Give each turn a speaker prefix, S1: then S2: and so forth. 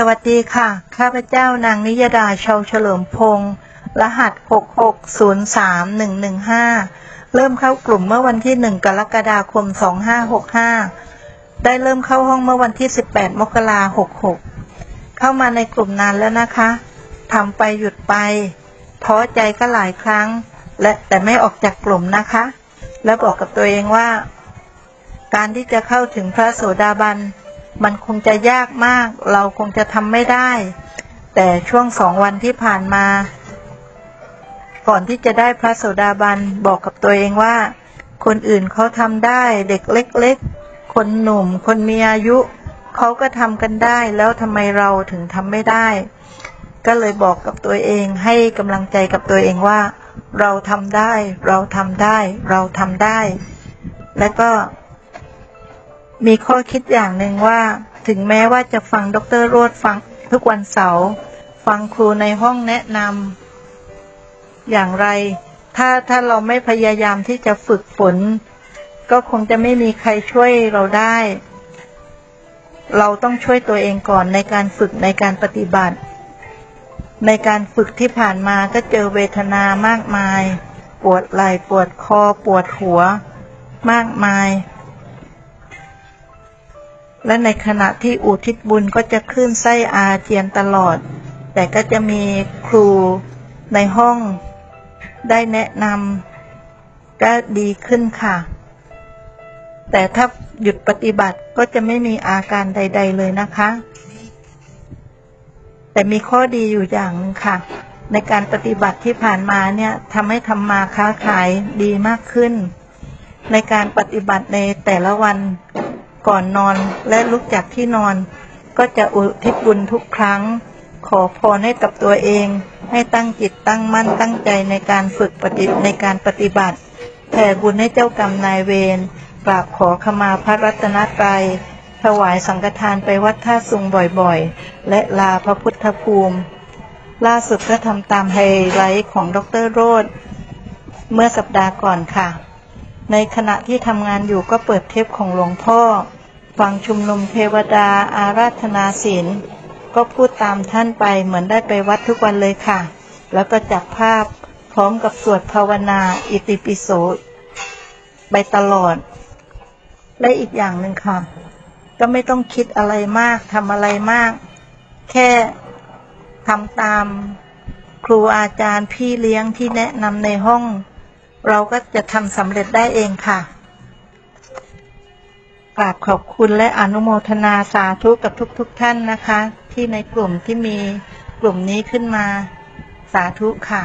S1: สวัสดีค่ะ ข้าพเจ้านางนิยดาชาวเฉลิมพงศ์รหัส 6603115 เริ่มเข้ากลุ่มเมื่อวันที่ 1 กรกฎาคม 2565 ได้เริ่มเข้าห้องเมื่อวันที่ 18 มกราคม 66 เข้ามาในกลุ่มนานแล้วนะคะ ทำไปหยุดไป ท้อใจก็หลายครั้ง และแต่ไม่ออกจากกลุ่มนะคะ และบอกกับตัวเองว่า การที่จะเข้าถึงพระโสดาบัน มันคงจะยากมาก เราคงจะทำไม่ได้ แต่ช่วงสองวันที่ผ่านมา ก่อนที่จะได้พระโสดาบันบอกกับตัวเองว่า คนอื่นเขาทำได้ เด็กเล็กๆ คนหนุ่ม คนมีอายุ เขาก็ทำกันได้ แล้วทำไมเราถึงทำไม่ได้ ก็เลยบอกกับตัวเองให้กำลังใจกับตัวเองว่า เราทำได้ เราทำได้ เราทำได้ และก็ มีข้อคิดอย่างหนึ่งว่า ถึงแม้ว่าจะฟังดรโรดฟังทุกวันเสาร์ฟังครูในห้องแนะนำอย่างไร ถ้าถ้าเราไม่พยายามที่จะฝึกฝน ก็คงจะไม่มีใครช่วยเราได้ เราต้องช่วยตัวเองก่อนในการฝึกในการปฏิบัติ ในการฝึกที่ผ่านมาก็เจอเวทนามากมาย ปวดไหล่ปวดคอปวดหัว มากมาย และในขณะที่อุทิศบุญก็จะขึ้นไส้อาเจียนตลอด แต่ก็จะมีครูในห้อง ได้แนะนำก็ดีขึ้นค่ะ แต่ถ้าหยุดปฏิบัติก็จะไม่มีอาการใด ๆ เลยนะคะ แต่มีข้อดีอยู่อย่างนึงค่ะ ในการปฏิบัติที่ผ่านมาเนี่ยทำให้ทำมาค้าขายดีมากขึ้น ในการปฏิบัติในแต่ละวัน ก่อนนอนและลุกจากที่นอน ก็จะอุทิศบุญทุกครั้ง ขอพรให้กับตัวเอง ให้ตั้งจิตตั้งมั่นตั้งใจในการฝึกปฏิในการปฏิบัติแผ่บุญให้เจ้ากรรมนายเวรกราบขอขมาพระรัตนตรัยถวายสังฆทานไปวัดท่าซุงบ่อยๆ และลาพระพุทธภูมิ ล่าสุดก็ทำตามไฮไลท์ของดรโรดเมื่อสัปดาห์ก่อนค่ะ ในขณะที่ทำงานอยู่ก็เปิดเทปของหลวงพ่อ ฟังชุมนุมเทวดาอาราธนาศีลก็พูดตามท่านไปเหมือนได้ไปวัดทุกวันเลยค่ะ แล้วก็จับภาพพร้อมกับสวดภาวนาอิติปิโสไปตลอด และอีกอย่างหนึ่งค่ะ ก็ไม่ต้องคิดอะไรมากทำอะไรมาก แค่ทำตามครูอาจารย์พี่เลี้ยงที่แนะนำในห้อง เราก็จะทำสำเร็จได้เองค่ะ กราบขอบคุณและอนุโมทนาสาธุกับทุกๆทท่านนะคะ ที่ในกลุ่มที่มีกลุ่มนี้ขึ้นมาสาธุค่ะ